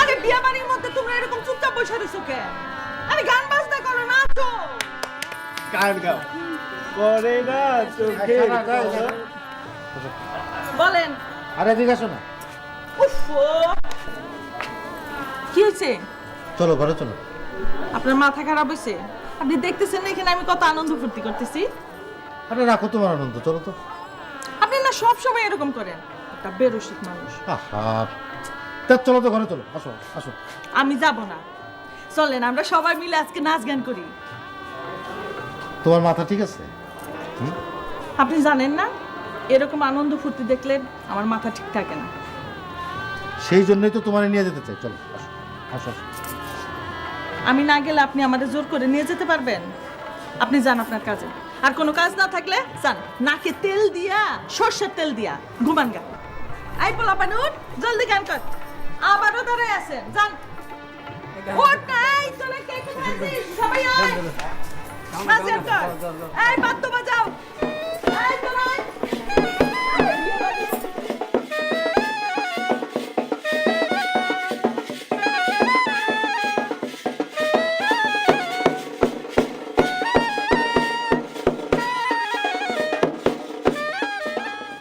আরে বিয়া বাড়ির মধ্যে তোমরা এরকম চুপচাপ বসে রইছো কেন আরে গান বাজনা করো নাচো। গান গাও। করে না চোখে বলেন। আরে এদিকে আসো না উফ কি হয়েছে? চলো ঘরে চলো। আপনার মাথা খারাপ হয়েছে? আপনি দেখতেছেন না এখানে আমি কত আনন্দ ফুর্তি করতেছি? আরে রাখো তোমার আনন্দ চলো তো। আপনি না সব সময় এরকম করেন। একটা বেরসিক মানুষ। আহা। তা চলো তো ঘরে চলো আসো আসো। আমি যাব না। চলেন আমরা সবাই মিলে আজকে নাচ গান করি। তোমার মাথা ঠিক আছে? আপনি জানেন না এরকম আনন্দ ফুর্তি দেখলে আমার মাথা ঠিক থাকে না। সেই জন্যই তো তোমার নিয়ে যেতে চাই। চলো আসো। আমি না গেলে আপনি আমাদের জোর করে নিয়ে যেতে পারবেন? আপনি যান আপনার কাজে। আর কোনো কাজ না থাকলে যান নাকে তেল দিয়া সর্ষের তেল দিয়া ঘুমান গা। আই পোলা পানুন জলদি গান কর। আবারও দাঁড়ায় আছেন যান ওঠ না, এই তোরা কে কোথায় আছিস? সবাই আয়। এই বাদ্য